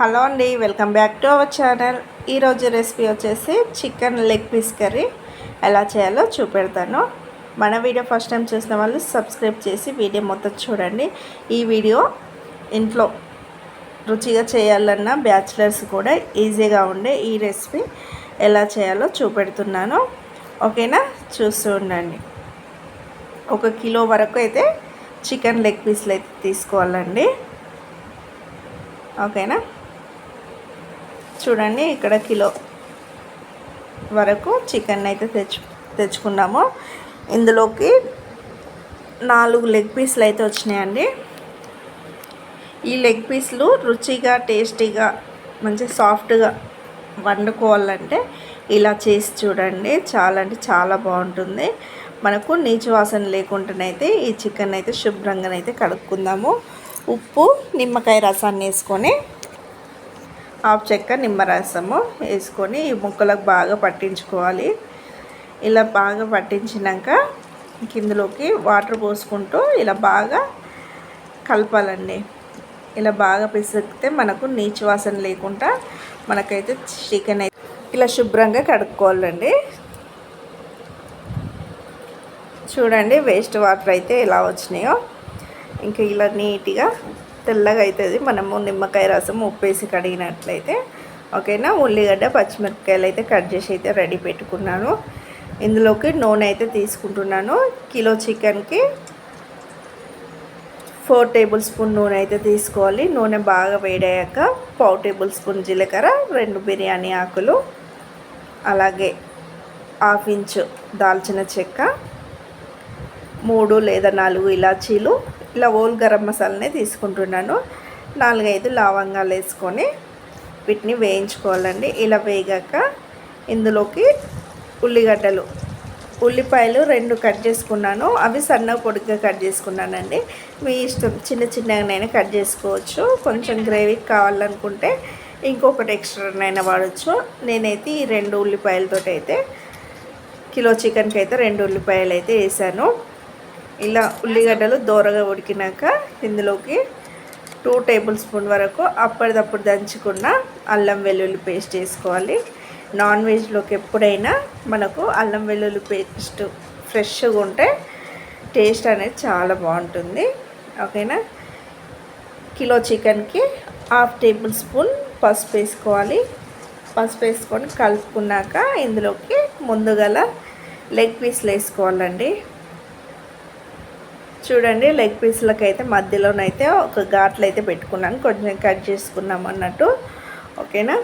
Hello అండి welcome back to our channel. ఈరోజు recipe వచ్చేసి చికెన్ లెగ్ పీస్ కర్రీ. ఎలా చేయాలో చూపెడతాను. మన వీడియో ఫస్ట్ టైం చూసిన వాళ్ళు సబ్స్క్రైబ్ చేసి వీడియో మొత్తం చూడండి. ఈ వీడియో ఇంట్లో రుచిగా చేయాలన్న బ్యాచిలర్స్ కూడా ఈజీగా ఉండే ఈ రెసిపీ ఎలా చేయాలో చూపెడుతున్నాను. ఓకేనా? చూస్తూ ఉండండి. ఒక కిలో వరకు అయితే చికెన్ లెగ్ పీస్లు అయితే తీసుకోవాలండి. ఓకేనా? చూడండి ఇక్కడ కిలో వరకు చికెన్ అయితే తెచ్చు తెచ్చుకున్నాము. ఇందులోకి నాలుగు లెగ్ పీస్లు అయితే వచ్చినాయండి. ఈ లెగ్ పీస్లు రుచిగా టేస్టీగా మంచి సాఫ్ట్గా వండుకోవాలంటే ఇలా చేసి చూడండి. చాలా అంటే చాలా బాగుంటుంది. మనకు నీచు వాసన లేకుండానైతే ఈ చికెన్ అయితే శుభ్రంగానైతే కడుక్కుందాము. ఉప్పు నిమ్మకాయ రసాన్ని వేసుకొని హాఫ్ చెక్క నిమ్మరసము వేసుకొని ఈ ముక్కలకు బాగా పట్టించుకోవాలి. ఇలా బాగా పట్టించినాక కిందలోకి వాటర్ పోసుకుంటూ ఇలా బాగా కలపాలండి. ఇలా బాగా పిసికితే మనకు నీచు వాసన లేకుండా మనకైతే చికెన్ అయితే ఇలా శుభ్రంగా కడుక్కోవాలండి. చూడండి వేస్ట్ వాటర్ అయితే ఎలా వచ్చినాయో. ఇంకా ఇలా నీట్గా తెల్లగా అవుతుంది. మనము నిమ్మకాయ రసం ఉప్పేసి కడిగినట్లయితే ఓకేనా? ఉల్లిగడ్డ పచ్చిమిరపకాయలు అయితే కట్ చేసి అయితే రెడీ పెట్టుకున్నాను. ఇందులోకి నూనె అయితే తీసుకుంటున్నాను. కిలో చికెన్కి ఫోర్ టేబుల్ స్పూన్ నూనె అయితే తీసుకోవాలి. నూనె బాగా వేడయ్యాక పావు టేబుల్ స్పూన్ జీలకర్ర రెండు బిర్యానీ ఆకులు అలాగే హాఫ్ ఇంచు దాల్చిన చెక్క మూడు లేదా నాలుగు ఇలాచీలు ఇలా ఓల్ గరం మసాలానే తీసుకుంటున్నాను. నాలుగైదు లవంగాలు వేసుకొని వీటిని వేయించుకోవాలండి. ఇలా వేగాక ఇందులోకి ఉల్లిగడ్డలు ఉల్లిపాయలు రెండు కట్ చేసుకున్నాను. అవి సన్న పొడిగా కట్ చేసుకున్నానండి. మీ ఇష్టం చిన్న చిన్నగానైనా కట్ చేసుకోవచ్చు. కొంచెం గ్రేవీకి కావాలనుకుంటే ఇంకొకటి ఎక్స్ట్రానైనా వాడచ్చు. నేనైతే ఈ రెండు ఉల్లిపాయలతో అయితే కిలో చికెన్కి అయితే రెండు ఉల్లిపాయలు అయితే వేసాను. ఇలా ఉల్లిగడ్డలు దోరగా ఉడికినాక ఇందులోకి టూ టేబుల్ స్పూన్ వరకు అప్పటిదప్పుడు దంచుకున్న అల్లం వెల్లుల్లి పేస్ట్ వేసుకోవాలి. నాన్ వెజ్లోకి ఎప్పుడైనా మనకు అల్లం వెల్లుల్లి పేస్ట్ ఫ్రెష్గా ఉంటే టేస్ట్ అనేది చాలా బాగుంటుంది. ఓకేనా? కిలో చికెన్కి హాఫ్ టేబుల్ స్పూన్ పసుపు వేసుకోవాలి. పసుపు వేసుకొని కలుపుకున్నాక ఇందులోకి ముందుగల లెగ్ పీస్లు వేసుకోవాలండి. చూడండి లెగ్ పీస్లకు అయితే మధ్యలోనైతే ఒక ఘాట్లు అయితే పెట్టుకున్నాను. కొంచెం కట్ చేసుకున్నాం అన్నట్టు. ఓకేనా?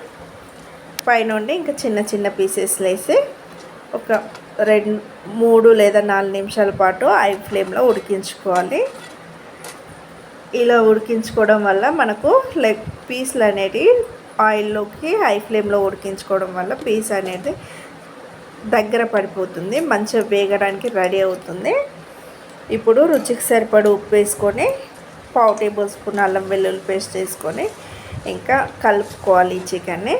పైనుండి ఇంకా చిన్న చిన్న పీసెస్లు వేసి ఒక రెండు మూడు లేదా నాలుగు నిమిషాల పాటు ఐ ఫ్లేమ్లో ఉడికించుకోవాలి. ఇలా ఉడికించుకోవడం వల్ల మనకు లెగ్ పీస్లు అనేటివి ఆయిల్లోకి హై ఫ్లేమ్లో ఉడికించుకోవడం వల్ల పీస్ అనేది దగ్గర పడిపోతుంది మంచిగా వేగడానికి రెడీ అవుతుంది. ఇప్పుడు రుచికి సరిపడి ఉప్పు వేసుకొని పావు టేబుల్ స్పూన్ అల్లం వెల్లుల్లి పేస్ట్ వేసుకొని ఇంకా కలుపుకోవాలి చికెన్ని.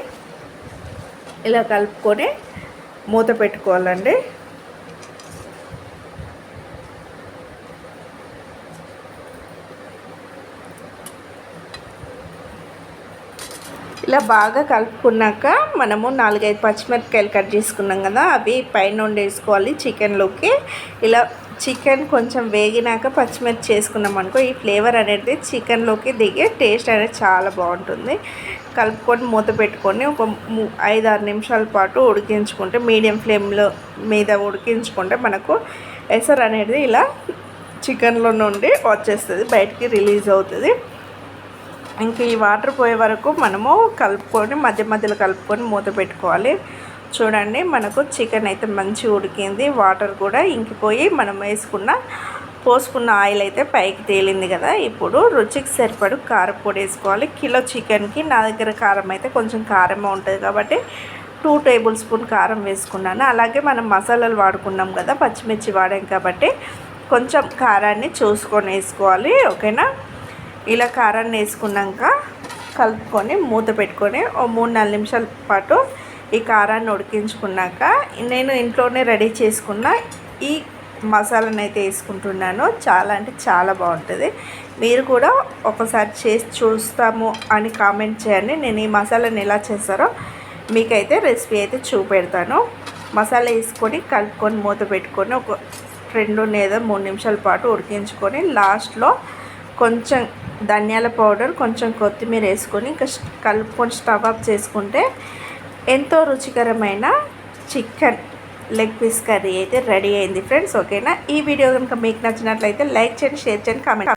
ఇలా కలుపుకొని మూత పెట్టుకోవాలండి. ఇలా బాగా కలుపుకున్నాక మనము నాలుగైదు పచ్చిమిరపకాయలు కట్ చేసుకున్నాం కదా అవి పైన వేసుకోవాలి చికెన్లోకి. ఇలా చికెన్ కొంచెం వేగినాక పచ్చిమిర్చి చేసుకున్నాం అనుకో ఈ ఫ్లేవర్ అనేది చికెన్లోకి దిగి టేస్ట్ అనేది చాలా బాగుంటుంది. కలుపుకొని మూత పెట్టుకొని ఒక ఐదు ఆరు నిమిషాల పాటు ఉడికించుకుంటే మీడియం ఫ్లేమ్లో మీద ఉడికించుకుంటే మనకు ఎసర్ అనేది ఇలా చికెన్లో నుండి వచ్చేస్తుంది బయటికి రిలీజ్ అవుతుంది. ఇంక ఈ వాటర్ పోయే వరకు మనము కలుపుకొని మధ్య మధ్యలో కలుపుకొని మూత పెట్టుకోవాలి. చూడండి మనకు చికెన్ అయితే మంచి ఉడికింది. వాటర్ కూడా ఇంకిపోయి మనం వేసుకున్న పోసుకున్న ఆయిల్ అయితే పైకి తేలింది కదా. ఇప్పుడు రుచికి సరిపడు కారపొడి వేసుకోవాలి. కిలో చికెన్కి నా దగ్గర కారం అయితే కొంచెం కారమే ఉంటుంది కాబట్టి టూ టేబుల్ స్పూన్ కారం వేసుకున్నాను. అలాగే మనం మసాలాలు వాడుకున్నాం కదా పచ్చిమిర్చి వాడాం కాబట్టి కొంచెం కారాన్ని చూసుకొని వేసుకోవాలి. ఓకేనా? ఇలా కారాన్ని వేసుకున్నాక కలుపుకొని మూత పెట్టుకొని ఓ మూడు నాలుగు నిమిషాల పాటు ఈ కారాన్ని ఉడికించుకున్నాక నేను ఇంట్లోనే రెడీ చేసుకున్న ఈ మసాలాను అయితే వేసుకుంటున్నాను. చాలా అంటే చాలా బాగుంటుంది. మీరు కూడా ఒకసారి చేసి చూస్తాము అని కామెంట్ చేయండి. నేను ఈ మసాలాని ఎలా చేస్తారో మీకైతే రెసిపీ అయితే చూపెడతాను. మసాలా వేసుకొని కలుపుకొని మూత పెట్టుకొని ఒక రెండు లేదా మూడు నిమిషాల పాటు ఉడికించుకొని లాస్ట్లో కొంచెం ధనియాల పౌడర్ కొంచెం కొత్తిమీర వేసుకొని ఇంకా కలుపుకొని స్టవ్ ఆఫ్ చేసుకుంటే ఎంతో రుచికరమైన చికెన్ లెగ్ పీస్ కర్రీ అయితే రెడీ అయింది ఫ్రెండ్స్ ఓకేనా? ఈ వీడియో కనుక మీకు నచ్చినట్లయితే లైక్ చేయండి షేర్ చేయండి కామెంట్